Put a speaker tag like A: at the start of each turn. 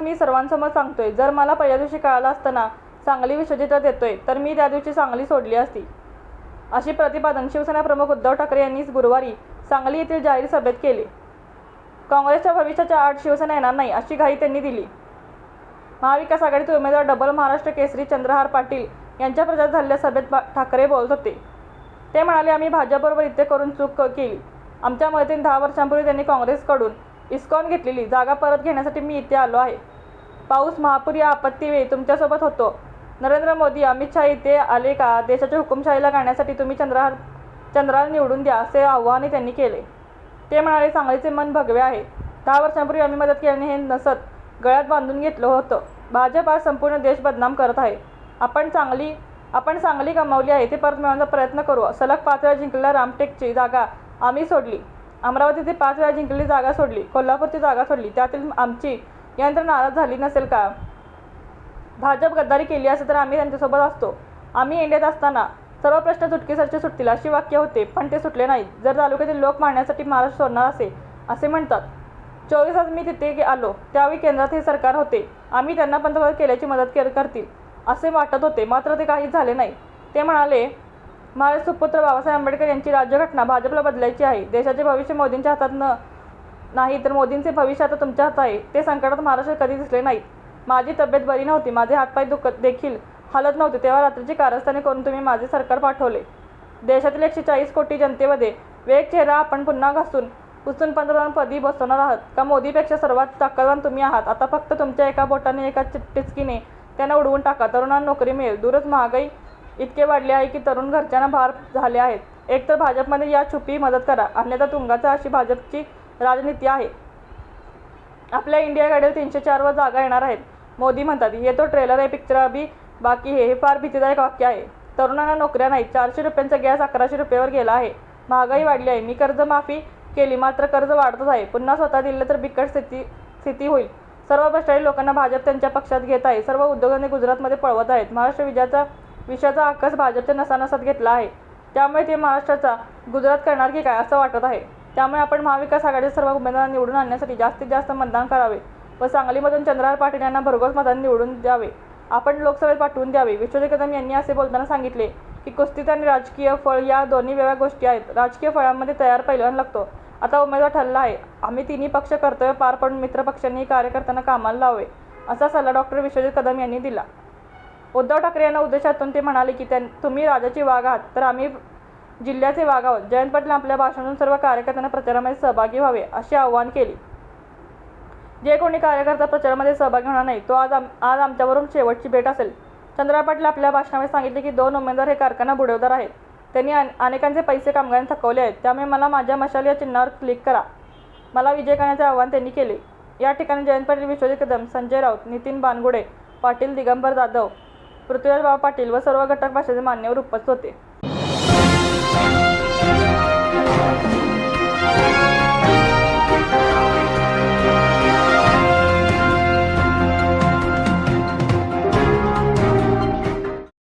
A: मी सर्वांसमोर सांगतोय जर मला पहिल्या दिवशी कळालं असतं ना सांगली विश्वजितला देतोय तर मी त्या दिवशी सांगली सोडली असती. अशी प्रतिपादन शिवसेना प्रमुख उद्धव ठाकरे यांनी गुरुवारी सांगली येथील जाहीर सभेत केले. काँग्रेसच्या भविष्याच्या आठ शिवसेना येणार नाही अशी घाई त्यांनी दिली. महाविकास आघाडीचे उमेदवार डबल महाराष्ट्र केसरी चंद्रहार पाटील यांच्या प्रचार झालेल्या सभेत ठाकरे बोलत होते. ते म्हणाले आम्ही भाजपबरोबर इथे करून चूक केली. आमच्या मदतीने दहा वर्षांपूर्वी त्यांनी काँग्रेसकडून इस्कॉन घेतलेली. जागा परत घेण्यासाठी मी इथे आलो आहे. पाऊस महापूर या आपत्तीवेळी तुमच्यासोबत होतो. नरेंद्र मोदी अमित शहा इथे आले का? देशाच्या हुकुमशाहीला गाण्यासाठी तुम्ही चंद्रहार चंद्राला निवडून द्या असे आव्हानही त्यांनी केले. ते म्हणाले सांगलीचे मन भगवे आहे. दहा वर्षांपूर्वी आम्ही मदत केल्याने हे नसत. गळ्यात बांधून घेतलं होतं. भाजप आज संपूर्ण देश बदनाम करत आहे. आपण चांगली आपण चांगली कमावली आहे. ते परत मिळवण्याचा प्रयत्न करू. सलग पाच जिंकलेल्या रामटेकची जागा आम्ही सोडली. अमरावतीचे पाच वेळा जिंकलेली जागा सोडली कोल्हापूरची जागा सोडली त्यातील आमची यंत्र नाराज झाली नसेल का? भाजप गद्दारी केली असेल तर आम्ही त्यांच्यासोबत असतो. आम्ही इंडियात असताना सर्व प्रश्न चुटकीसारखे सुटतील अशी वाक्य होते पण ते सुटले नाहीत. जर तालुक्यातील लोक मारण्यासाठी महाराष्ट्र सोडणार असे असे म्हणतात. चोवीस तास मी तिथे आलो त्यावेळी केंद्रात हे सरकार होते. आम्ही त्यांना पंतप्रधान केल्याची मदत कर करतील असे वाटत होते. मात्र ते काहीच झाले नाही. ते म्हणाले महाराज सुपुत्र बाबासाहेब आंबेडकर यांची राज्यघटना भाजपला बदलायची आहे. देशाचे भविष्य मोदींच्या हातात न नाही तर मोदींचे भविष्य आता तुमच्या हातात आहे. ते संकटात महाराष्ट्र कधी दिसले नाहीत. माझी तब्येत बरी नव्हती माझे हातपाय दुखत देखील हालत नव्हते तेव्हा रात्रीची कारस्थाने करून तुम्ही माझे सरकार पाठवले. देशातील एकशे चाळीस कोटी जनतेमध्ये वेग चेहरा आपण पुन्हा घासून पुसून पंतप्रधानपदी बसवणार आहात. का मोदीपेक्षा सर्वात ताकदवान तुम्ही आहात? आता फक्त तुमच्या एका बोटाने एका टिचकीने त्यांना उडवून टाका. तरुणांना नोकरी मिळेल. दूरच महागाई इतके वाढले आहे की तरुण घरच्यांना भार झाले आहेत. एक तर भाजपमध्ये या छुपी मदत करा. अन्यथा तुंगाचा अशी भाजपची राजनीती आहे. आपल्या इंडियाकडे तीनशे चारवर जागा येणार आहेत. मोदी म्हणतात हे तो ट्रेलर आहे पिक्चर अभी बाकी हे हे फार भीतीदायक वाक्य आहे. तरुणांना नोकऱ्या नाही चारशे रुपयांचा गॅस अकराशे रुपयावर गेला आहे. महागाई वाढली आहे. मी कर्जमाफी केली मात्र कर्ज वाढतच आहे. पुन्हा स्वतः दिलं तर बिकट स्थिती स्थिती होईल. सर्व भ्रष्टाचारी लोकांना भाजप त्यांच्या पक्षात घेत आहे. सर्व उद्योगांनी गुजरातमध्ये पळवत आहेत. महाराष्ट्र विजयाचा विषयाचा आकाश भाजपच्या नसानसात घेतला आहे. त्यामुळे ते महाराष्ट्राचा गुजरात करणार की काय असं वाटत आहे. त्यामुळे आपण महाविकास आघाडीचे सर्व उमेदवार निवडून आणण्यासाठी जास्तीत जास्त मतदान करावे व सांगलीमधून चंद्रहार पाटील यांना भरघोस मतदान निवडून द्यावे. आपण लोकसभेत पाठवून द्यावे. विश्वजित कदम यांनी असे बोलताना सांगितले की कुस्तीत आणि राजकीय फळ या दोन्ही वेगळ्या गोष्टी आहेत. राजकीय फळांमध्ये तयार पैलवान लागतो. आता उमेदवार ठरला आहे. आम्ही तिन्ही पक्ष कर्तव्य पार पाडून मित्र पक्षांनी कार्यकर्त्यांना कामाला लावावे असा सल्ला डॉक्टर विश्वजित कदम यांनी दिला. उद्धव ठाकरे यांना उद्देशातून ते म्हणाले की त्यां तुम्ही राजाची वाघ आहात तर आम्ही जिल्ह्याचे वाघ आहोत. जयंत पाटील आपल्या भाषणातून सर्व कार्यकर्त्यांना प्रचारामध्ये सहभागी व्हावे असे आवाहन केले. जे कोणी कार्यकर्ता प्रचारामध्ये सहभागी होणार नाही तो आज आम आज आमच्यावरून शेवटची भेट असेल. चंद्रा पाटील आपल्या भाषणामध्ये सांगितले की दोन उमेदवार हे कारखाना बुडवदार आहेत. त्यांनी अन- अनेकांचे पैसे कामगारांनी थकवले आहेत. त्यामुळे मला माझ्या मशाल या चिन्हावर क्लिक करा. मला विजय करण्याचे आवाहन त्यांनी केले. या ठिकाणी जयंत पाटील विश्वजित कदम संजय राऊत नितीन बानगुडे पाटील दिगंबर जाधव पृथ्वीराज बाबा पाटील व सर्व घटक भाषेचे मान्यवर उपस्थित होते.